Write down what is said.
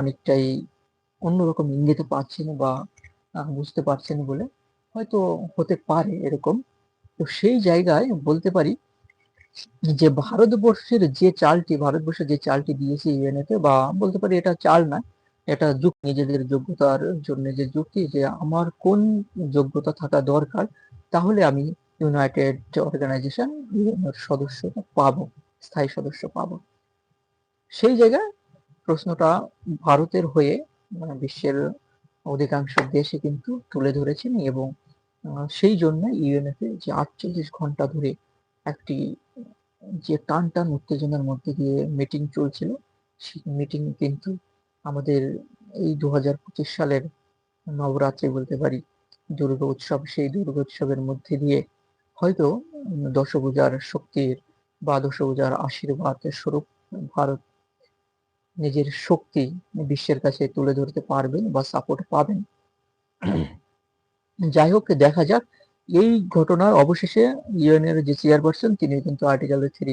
অনেকটাই অন্যরকম ইঙ্গিত পাচ্ছেন বা বুঝতে পারছেন বলে হয়তো হতে পারে এরকম। তো সেই জায়গায় বলতে পারি যে ভারতবর্ষের যে চালটি, ভারতবর্ষের যে চালটি দিয়েছে ইউএনএতে বা বলতে পারি এটা চাল না, এটা যুগ, নিজেদের যোগ্যতার জন্য যে যুক্তি যে আমার কোন যোগ্যতা থাকা দরকার তাহলে আমি ইউনাইটেড অর্গানাইজেশন সদস্যতা পাবো, স্থায়ী সদস্য পাবো। সেই জায়গায় প্রশ্নটা ভারতের হয়ে বিশ্বের অধিকাংশ দেশে কিন্তু তুলে ধরেছেন এবং সেই জন্য ইউএনএফে যে আটচল্লিশ ঘণ্টা ধরে একটি, যে টান টান উত্তেজনার মধ্যে দিয়ে মিটিং চলছিল, সেই মিটিং কিন্তু আমাদের এই দু হাজার পঁচিশ সালের নবরাত্রি বলতে পারি, দুর্গা উৎসব, সেই দুর্গা উৎসবের মধ্যে দিয়ে হয়তো দশভূজার শক্তির বা দশভূজার আশীর্বাদ স্বরূপ ভারত নিজের শক্তি বিশ্বের কাছে তুলে ধরতে পারবেন বা সাপোর্ট পাবেন। যাই হোক, দেখা যাক। এই ঘটনার অবশেষে ইউএন এর যে চেয়ারপারসন তিনি কিন্তু আর্টিকেল থ্রি